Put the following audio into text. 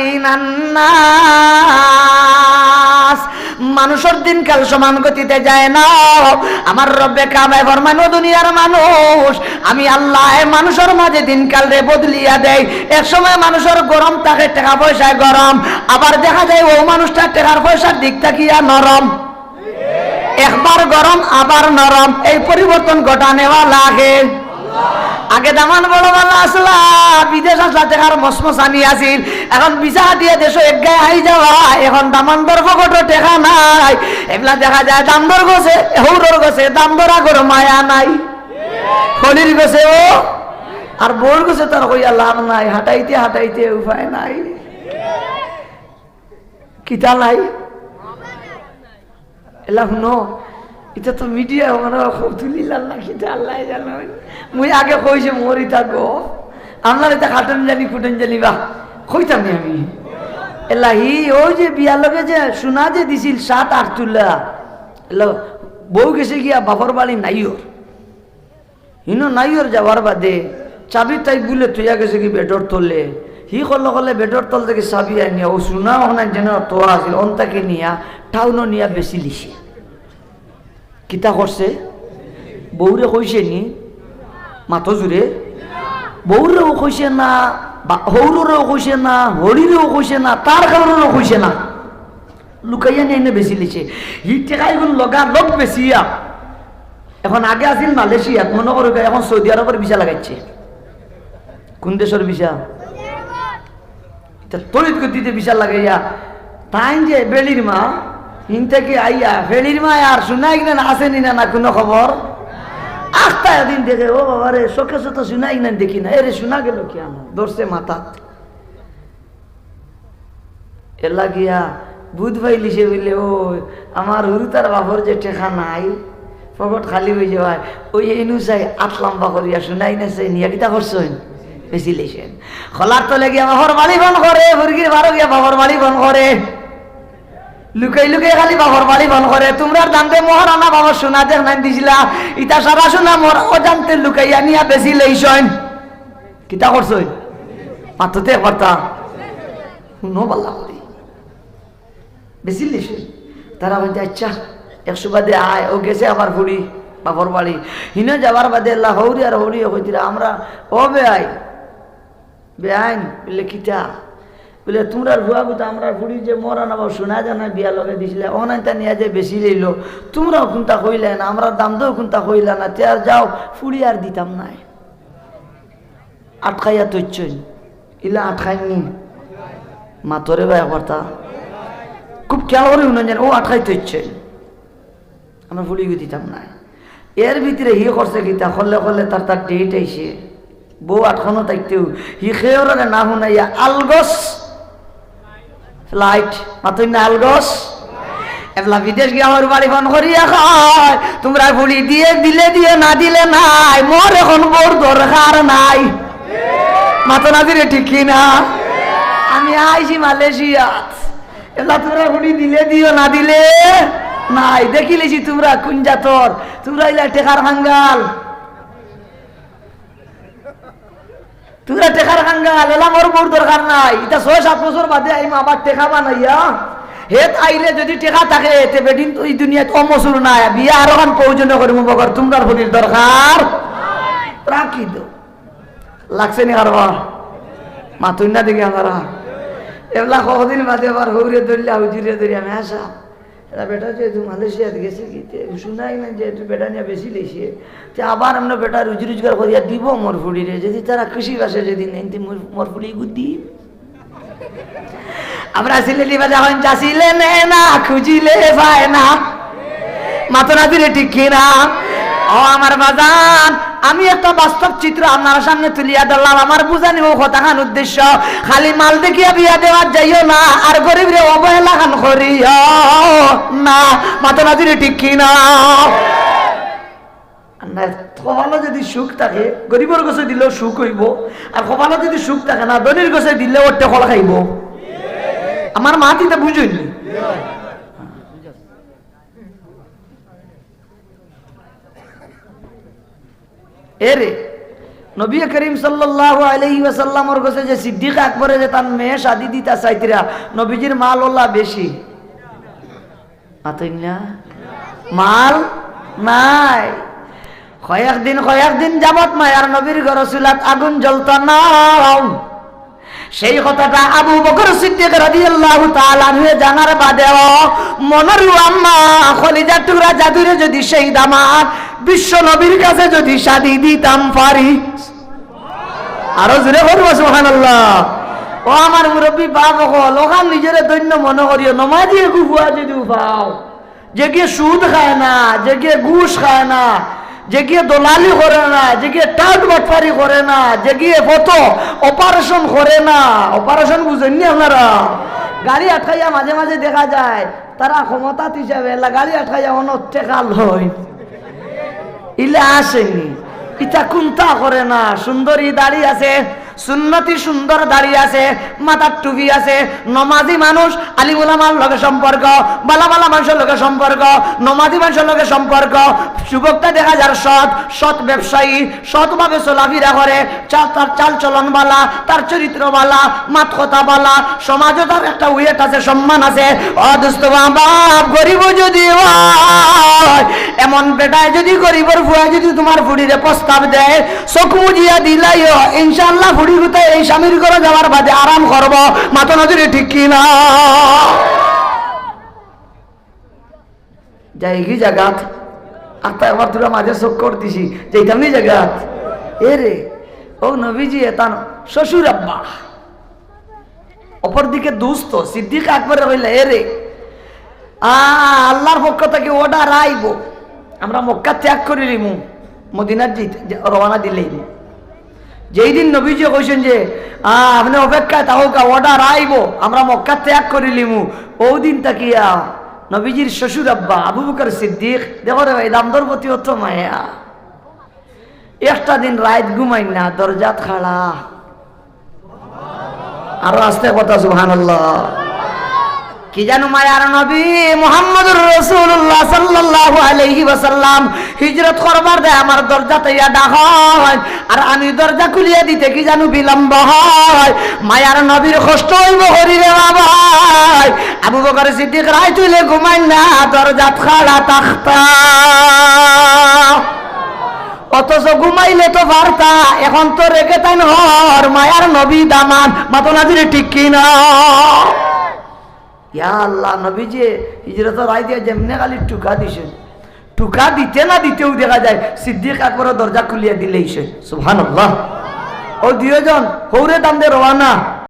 বাইনান্নাস। মানুষের দিনকাল সমান গতিতে যায় না। আমার রব্বে কাবায় ফরমানো দুনিয়ার মানুষ, আমি আল্লাহ মানুষের মাঝে দিনকাল রে বদলিয়া দেয় এক সময় মানুষের গরম থাকে, টাকা পয়সায় গরম। আবার দেখা যায় ও মানুষটা টাকার পয়সার দিক তাকিয়া নরম। একবার গরম, আবার নরম। এই পরিবর্তন ঘটা নেওয়া লাগে। আগে দামান বড় ভালো আসলা, বিদেশ আসলা, দেখার মসমস আনি আসিল। এখন বিছা দিয়ে দেশ এক গায়ে আই যাওয়া এখন দামান দর ফকট টেকা নাই। এগুলা দেখা যায়, দাম দর গছে হৌরর গছে, দাম দর আগর মায়া নাই। হলির গছে ও আর বোর গছে তার কইয়া লাভ নাই হাঁটাইতে হাঁটাইতে উপায় নাই। কিতা নাই? এলা শুনো। এটা তো মিডিয়া মানে তুলি লাল্লা খিতে আল্লাহ জানো। মুই আগে কইছে, মোর গো। আপনার এটা খাটন জানি, ফুটন জানি বা কইতাম নি আমি। এলাহি, ওই যে বিয়ার লগে যে সোনা যে দিছিল, সাত আট তুলা এলা, বউ গেছে গিয়া বাপর বাড়ি নাইওর হিনো নাইওর যাওয়ার বাদে, চাবি তাই বুলে তুইয়া গেছে কি বেডর তলে। হি করলে কলে বেডর তল থেকে চাবি আনিয়া ও সোনা ওখানে যেন তোয়া আছিল, অন্তাকে নিয়া টাউনও নিয়া বেশি লিছে কিতা করছে বৌরে কইছে নি মাথো জুড়ে বৌরেও কইছে না হৌরেও কইছে না হরিরেও কইছে না তার কারণেও কইছে না। লুকাইয়া নিয়ে এনে বেশি লিছে। হি টেকাই গুণ লগা লগ বেশিয়া এখন আগে আছিল মালয়েশিয়াত মনে করো এখন সৌদি আরবের ভিসা লাগাইছে। কোন দেশের ভিসা তড়িৎ গতিতে ভিসা লাগাইয়া তাই যে বেলির মা থেকে আইয়া বেলির মা আর শুনাই কিনা আসেনি না না কোনো খবর? আস্তা এদিন দেখে, ও বাবা রে, চোখে তো শুনাই না, দেখি না। এরে শোনা গেল কি আমার? ধরছে মাথাত। এলা গিয়া বুধ ভাই লিসে বললে, ও, আমার হুরু তার বাপর যে টেকা নাই পকট খালি হয়ে যাওয়ায়, ওই এনু চাই আট লম্বা করিয়া শুনাই না চাই নিয়া কিতা করছেন? বেশি লেছেন খোলার তলে গিয়া বাপর বাড়ি বন করে মুরগির বারো গিয়া বাপর বাড়ি বন করে। লুকাই লুকাই খালি বাবর বাড়ি বন করে তোমরা জানতে মহারানা বাবার সোনা দেখ নাই দিছিলা। ইটা সারা সোনা মোর অজান্তে লুকাইয়া নিয়া বেশি লইছইন কিতা করছইন মাথতে কথা শুনো পাল্লা করি বেশি লইছইন তারা বলছে আচ্ছা একশো বাদে আয় ও গেছে আমার ফুড়ি বাপর বাড়ি হিনে যাবার বাদে আল্লাহ হৌরি আর হৌরি হইতিরা আমরা ও বে আই। বে আইন বলে কিতা বলে, তোমরা ভুয়া গুতা, আমরা ফুড়ি যে মরা নাবা শোনা জানা বিয়া লগে দিছিলে, অনাইতা নিয়ে যে বেশি লইল, তোমরাও কোনটা কইলে না, আমরা দাম দেও কোনটা কইলা না, তে আর যাও, ফুড়ি আর দিতাম নাই। আটকাইয়া তৈচ্ছই, ইলা আটকাইনি। মাতরে ভাই কথা খুব খেয়াল করে জানে ও আটকাই তৈচ্ছই। আমরা ফুড়ি দিতাম নাই। এর ভিতরে হি করছে গীতা করলে করলে তার তার, ডেট আইসে বউ আটখানো থাকতেও, হি খেয়ে না শুনাইয়া আলগস ফ্লাইট মাতুই না আলগস? এগুলা বিদেশ গিয়ে আমার বাড়ি ফোন করিয়া খায় তোমরা ফুলি দিয়ে, দিলে দিয়ে, না দিলে নাই, মোর এখন বড় দরকার নাই। মাতো না দিলে ঠিক না আমি আইছি মালয়েশিয়াত। এগুলা তোমরা ফুলি দিলে দিও, না দিলে নাই। দেখিলেছি তোমরা কোন জাতর? তোমরা ইলা টেকার হাঙ্গাল। তোমরা টেকার হাঙ্গাল এলা মোর মোর দরকার নাই। এটা ছয়, সাত বছর বাদে আইম, আবার টেকা বানাইয়া হেত আইলে যদি টেকা থাকে, তে বেদিন তো এই দুনিয়াত অমসুর নাই। বিয়া আরও কান প্রয়োজনীয় করিম বগর তোমরা ভরির দরকার। রাখি দো লাগছে নি কারবা? মাতুন না দেখি আমরা এগুলা কদিন বাদে আবার হৌরে ধরলে হুজুরে ধরি আমি আসা এরা বেটা যেহেতু মালয়েশিয়াত গেছে কি শুনাই না যেহেতু বেটা নিয়ে বেশি লেছে। তে আবার আমরা বেটা রুজি রোজগার করিয়া দিব মোর ফুড়িরে যদি তারা কৃষি বাসে যদি নেই মোর ফুড়ি গুদি আমরা সিলেটি বাজা হন চাষিলে নে না, খুঁজিলে পায় না মাতো না। দিলে ঠিক না ও আমার বাজান। আমি একটা বাস্তব চিত্র আপনার সামনে তুলিয়া ধরলাম। আমার বুঝা নিব কথাখান উদ্দেশ্য। খালি মাল দেখিয়া বিয়া দেওয়ার যাইও না আর গরিব রে অবহেলা খান করিও না। মাতো না দিলে ঠিক না কপালে যদি সুখ থাকে গরিবের গছে দিলেও সুখ হইব আর কপালে যদি সুখ থাকে না ধনির গছে দিলেও টেকল খাইব। আমার মাটিতে বুঝুন এরে নবী করিম সাল্লাল্লাহু আলাইহি ওয়াসাল্লামর কাছে যে সিদ্দিক আকবরে যে তার মেয়ে শাদি দিতা চাইতিরা নবীজির মাল ওলা বেশি। মাল নাই। কয়েকদিন কয়েকদিন যাবত মায়ার নবীর গরসুলাত আগুন জ্বলত না। সেই কথাটা আবু বকর সিদ্দিক রাদিয়াল্লাহু তাআলা নিয়ে জানার বাদেও মনের আম্মা খলিজা টুকরা জাদুরে যদি সেই দামাত বিশ্ব নবীর কাছে যদি শাদি দিতাম পারি। আরও জোরে করব সুবহানাল্লাহ। ও আমার মুরব্বী, বাপ হল ওখান নিজের দৈন্য মনে করিও নমাজি গুফুয়া যদি পাও, যে গিয়ে সুদ খায় না, যে গিয়ে ঘুষ খায় না, যে গিয়ে দলালি করে না, যে গিয়ে টাট বাটফারি করে না, যে গিয়ে ফটো অপারেশন করে না, অপারেশন বুঝেননি আপনারা? গাড়ি আটকাইয়া মাঝে মাঝে দেখা যায়, তারা ক্ষমতা হিসাবে গাড়ি আটকাইয়া অন্য টেকা লয় ইলে আসেনি। ইটা কুন্তা করে না সুন্দরী দাঁড়িয়ে আছে। সুন্নতি সুন্দর দাড়ি আছে, মাথার টুপি আছে, নমাজি মানুষ আলিমুলামার লগে সম্পর্ক বালা বালা মানুষের লগে সম্পর্ক, নমাজি মানুষের লগে সম্পর্ক। যুবকটা দেখা যার সৎ সৎ ব্যবসায়ী, সৎভাবে চলাফেরা করে তার চাল চলন বালা তার চরিত্র বালা মাত কথা বালা সমাজও তার একটা ওয়েট আছে, সম্মান আছে। অদুস্ত বাপ, গরিব যদি এমন বেটায় যদি গরিবর ফুয়া যদি তোমার ফুড়িরে প্রস্তাব দেয় চকু মুজিয়া দিলাইও ইনশাল্লাহ ফুড়ি গুতে এই স্বামীর করে যাওয়ার বাদে আরাম করব। মাথা নজরে ঠিক কি না যাই কি জাগাত? আত্মা এবার তোরা মাঝে চোখ করতেছি যেইতাম নি জাগাত? এ রে, ও নবীজি এতান শ্বশুর আব্বা। অপরদিকে দুস্থ, সিদ্দিক আকবরে হইলে, এ রে। আল্লাহর পক্ষ থেকে ওটা রাইব আমরা মক্কা ত্যাগ করে নিমু, মদিনার যে রওনা দিলেই। যেই দিন নবীজি কইছেন যে আপনি অপেক্ষা অপেক্ষায় তাহকা অর্ডার আইব, আমরা মক্কা ত্যাগ করে লিমু ও দিন তাকিয়া নবীজির শ্বশুর আব্বা আবু বকর সিদ্দিক, দেখো রে ভাই দামদরপতি অত মায়া। একটা দিন রাত ঘুমাই না, দরজাত খাড়া। আরও রাস্তায় কথা, সুবহানাল্লাহ। কি জানো মায়ার নবী? মুহাম্মদুর রাসূলুল্লাহ সাল্লাল্লাহু আলাইহি ওয়াসাল্লাম। হিজরত করবার দে আমার দরজা তৈয়া হয়, আর আমি দরজা খুলিয়ে দিতে কি জানো বিলম্ব হয়। মায়ার নবীর কষ্ট হইব হরি রে বাবা আবু বকর সিদ্দিক রায় তুলে ঘুমাই না, দরজা খাড়া তাখতা। অথচ ঘুমাইলে তো পারতা এখন তো রেখে তাই হর, মায়ার নবী দামান মাতনা দিলে ঠিক কিনা? ইয়া আল্লাহ নবী যে হিজরত রায় দিয়ে যেমনে খালি টুকা দিছে। টুকা দিতে না দিতেও দেখা যায়, সিদ্দিক আকবরের দরজা খুলিয়া দিলেই সে। সুহান আল্লাহ ও দুজন হৌরে দাম দিয়ে রওয়ানা।